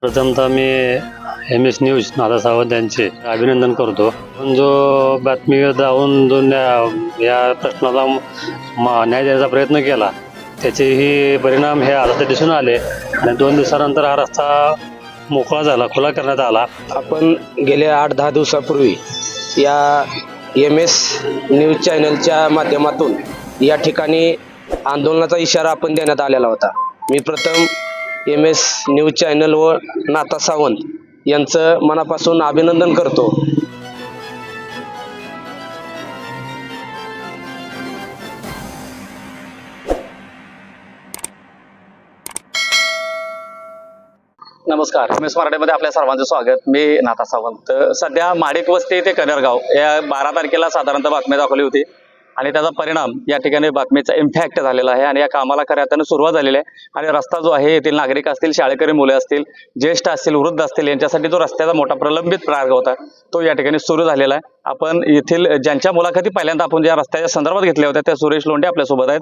प्रथमतः मी M S news नादा सावंत यांचे अभिनंदन करतो. पण जो बातमी जाऊन जो न्या- या प्रश्नाला न्याय देण्याचा प्रयत्न केला त्याचेही परिणाम हे आता दिसून आले. आणि दोन दिवसानंतर हा रस्ता मोकळा झाला खुला करण्यात आला. आपण गेल्या आठ दहा दिवसापूर्वी या एम एस न्यूज चॅनलच्या माध्यमातून या ठिकाणी आंदोलनाचा इशारा आपण देण्यात आलेला होता. मी प्रथम एम एस न्यूज चॅनल व नाता सावंत यांचं मनापासून अभिनंदन करतो. नमस्कार एम एस मराठीमध्ये आपल्या सर्वांचं स्वागत. मी नाथा सावंत. सध्या माडिक वस्ती ते कनेरगाव या बारा तारखेला साधारणतः बातमी दाखवली होती. आणि त्याचा परिणाम या ठिकाणी बातमीचा इम्पॅक्ट झालेला आहे आणि या कामाला खऱ्या अर्थानं सुरुवात झालेली आहे. आणि रस्ता जो आहे येथील नागरिक असतील शाळेकरी मुले असतील ज्येष्ठ असतील वृद्ध असतील यांच्यासाठी जो रस्त्याचा मोठा प्रलंबित प्रार्ग होता. तो या ठिकाणी सुरू झालेला आहे. आपण येथील ज्यांच्या मुलाखती पहिल्यांदा आपण ज्या रस्त्याच्या संदर्भात घेतल्या होत्या त्या सुरेश लोंढे आपल्यासोबत आहेत.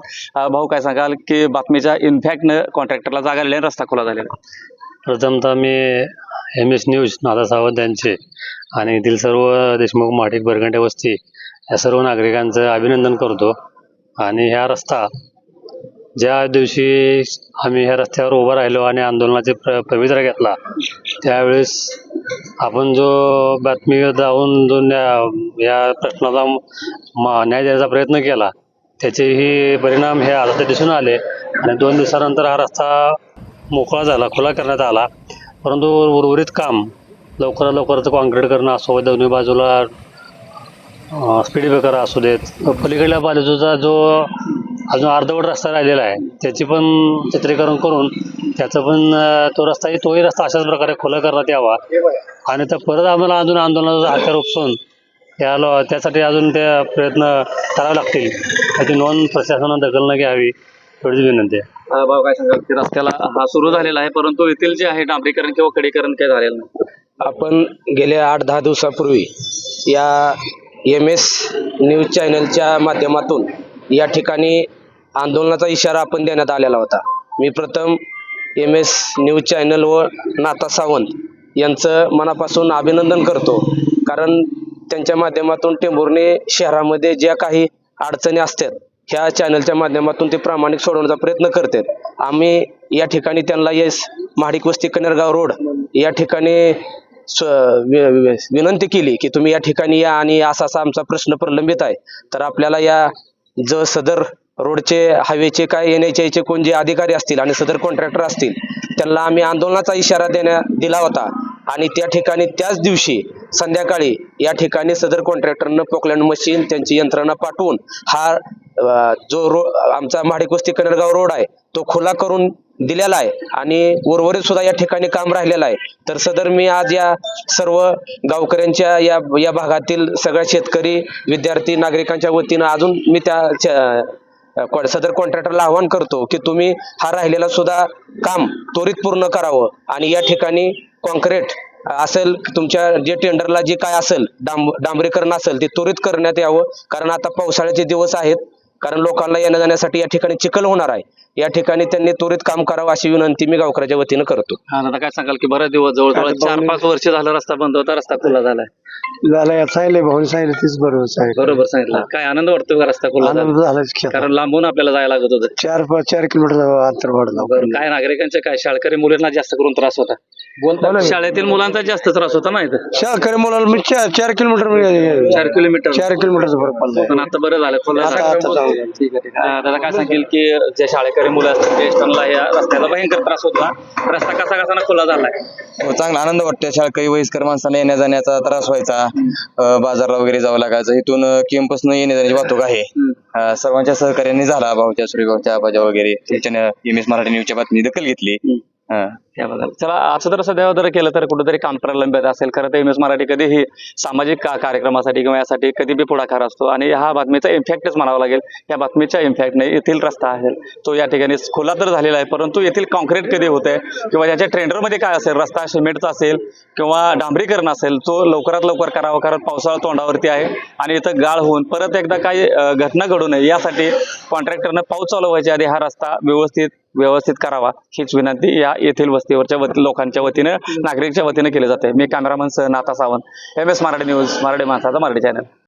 भाऊ काय सांगाल की बातमीच्या इम्पॅक्टनं कॉन्ट्रॅक्टरला जागा आणि रस्ता खुला झालेला प्रथमतः मी एम एस न्यूज नादा सावंत यांचे आणि येथील सर्व देशमुख माठिक बरगंडे वस्ती या सर्व नागरिकांचं अभिनंदन करतो. आणि ह्या रस्ता ज्या दिवशी आम्ही ह्या रस्त्यावर उभं राहिलो आणि आंदोलनाचे प्र पवित्रा घेतला त्यावेळेस आपण जो बातमी जाऊन जो न्या- या प्रश्नाला मा न्याय देण्याचा प्रयत्न केला त्याचेही परिणाम हे आता दिसून आले. आणि दोन दिवसानंतर हा रस्ता मोकळा झाला खुला करण्यात आला. परंतु उर्वरित काम लवकरात लवकर कॉन्क्रीट करणं असो दोन्ही बाजूला स्पीड ब्रेकर असू देत. पलीकडल्या बाजूचा जो अजून अर्धवट रस्ता राहिलेला आहे त्याची पण चित्रीकरण करून त्याचं पण तो रस्ता तोही रस्ता अशाच प्रकारे खुला करण्यात यावा. आणि तर परत आम्हाला अजून आंदोलनाचा हात्यार उपसून या लो- त्यासाठी अजून ते प्रयत्न करावे लागतील. त्याची नोंद प्रशासनानं दखल न घ्यावी एवढीच विनंती आहे. भाऊ काय सांगाल? की रस्त्याला हा सुरू झालेला आहे परंतु येथील जे आहे डांबरीकरण किंवा खडीकरण काही झालेलं नाही? आपण गेल्या आठ दहा दिवसापूर्वी या एम एस न्यूज चॅनलच्या माध्यमातून या ठिकाणी आंदोलनाचा इशारा आपण देण्यात आलेला होता. मी प्रथम एम एस न्यूज चॅनल व नाता सावंत यांचं मनापासून अभिनंदन करतो. कारण त्यांच्या माध्यमातून टेंभुर्णी शहरामध्ये ज्या काही अडचणी असतात ह्या चॅनलच्या माध्यमातून ते प्रामाणिक सोडवण्याचा प्रयत्न करतात. आम्ही या ठिकाणी त्यांना येस महाडिक वस्ती कनेरगाव रोड या ठिकाणी विनंती केली की तुम्ही या ठिकाणी या आणि असा असा आमचा प्रश्न प्रलंबित आहे. तर आपल्याला या ज सदर रोडचे हायवेचे काय एन एच आयचे कोण जे अधिकारी असतील आणि सदर कॉन्ट्रॅक्टर असतील त्यांना आम्ही आंदोलनाचा इशारा देण्या दिला होता. आणि त्या ठिकाणी त्याच दिवशी संध्याकाळी या ठिकाणी सदर कॉन्ट्रॅक्टरनं पोकलँड मशीन त्यांची यंत्रणा पाठवून हा जो रो आमचा महाडिक कनेरगाव रोड आहे तो खुला करून दिलेला आहे. आणि उर्वरित सुद्धा या ठिकाणी काम राहिलेलं आहे. तर सदर मी आज या सर्व गावकऱ्यांच्या या या भागातील सगळ्या शेतकरी विद्यार्थी नागरिकांच्या वतीनं अजून मी त्या कॉ- सदर कॉन्ट्रॅक्टरला आवाहन करतो की तुम्ही हा राहिलेला सुद्धा काम त्वरित पूर्ण करावं. आणि या ठिकाणी कॉन्क्रीट असेल तुमच्या जे टेंडरला जे काय असेल डांब डांबरीकरण असेल ते त्वरित करण्यात यावं. कारण आता पावसाळ्याचे दिवस आहेत. कारण लोकांना येण्या जाण्यासाठी या ठिकाणी चिखल होणार आहे. या ठिकाणी त्यांनी त्वरित काम करावं अशी विनंती मी गावकऱ्याच्या वतीनं करतो. हा आता काय सांगाल की बरेच दिवस जवळजवळ चार पाच वर्ष झालं रस्ता बंद होता रस्ता खुला झालाय. झालं सांगितलं भाऊनी सांगितलं तीच बरोबर सांगितलं बरोबर सांगितलं. काय आनंद वाटतो का रस्ता खुला झाला? आनंद झालाच की आता. कारण लांबून आपल्याला जायला लागत होतं. चार पाच चार किलोमीटर अंतर वाढलं बरं, काय नागरिकांचे काय शाळकरी मुलींना जास्त करून त्रास होता. शाळेतील मुलांचा जास्त त्रास होता ना इथं? शाळकरी मुलाला मी चार चार किलोमीटर मी- चार किलोमीटर. चार किलोमीटरचा फरक पडलाय. पण आता बरं झालं. खुलं आता-. आता. ठीक आहे दादा काय सांगेल की जे शाळेकरी मुलं असतात ज्येष्ठांना या रस्त्याला भयंकर त्रास होता रस्ता कसा कसा ना खुला झालाय. हो, चांगला आनंद वाटतो शाळकरी वयस्कर माणसांना येण्या जाण्याचा त्रास व्हायचा. अं, बाजारला वगैरे जावं लागायचं. इथून कॅम्पस न येण्या जाण्याची वाहतूक आहे. अं, सर्वांच्या सहकार्याने झाला. भाऊच्या सूर्यभाऊच्या आबाच्या वगैरे. एम एस मराठी न्यूजच्या बातमी दखल घेतली. चला असं तर सध्या जर केलं तर कुठेतरी काम प्रलंबित असेल. खरं तर एम एस मराठी कधीही सामाजिक का कार्यक्रमासाठी किंवा यासाठी कधी बी पुढाकार असतो आणि हा बातमीचा इम्फॅक्टच म्हणावा लागेल. या बातमीच्या इम्फॅक्टने येथील रस्ता आहे. तो या ठिकाणी खुला तर झालेला आहे परंतु येथील कॉन्क्रीट कधी होते किंवा याच्या ट्रेंडरमध्ये काय असेल? रस्ता सिमेंटचा असेल किंवा डांबरीकरण असेल तो लवकरात लवकर करावा कारण पावसाळा तोंडावरती आहे आणि इथं गाळ होऊन परत एकदा काही घटना घडू नये यासाठी कॉन्ट्रॅक्टरनं पाऊस चालू व्हायच्या आधी हा रस्ता व्यवस्थित व्यवस्थित करावा हीच विनंती या येथील वस्तीवरच्या वती लोकांच्या वतीनं नागरिकच्या वतीनं केली जाते. मी कॅमेरामन सह Natha Sawant M S Marathi news Marathi माणसाचा मराठी चॅनल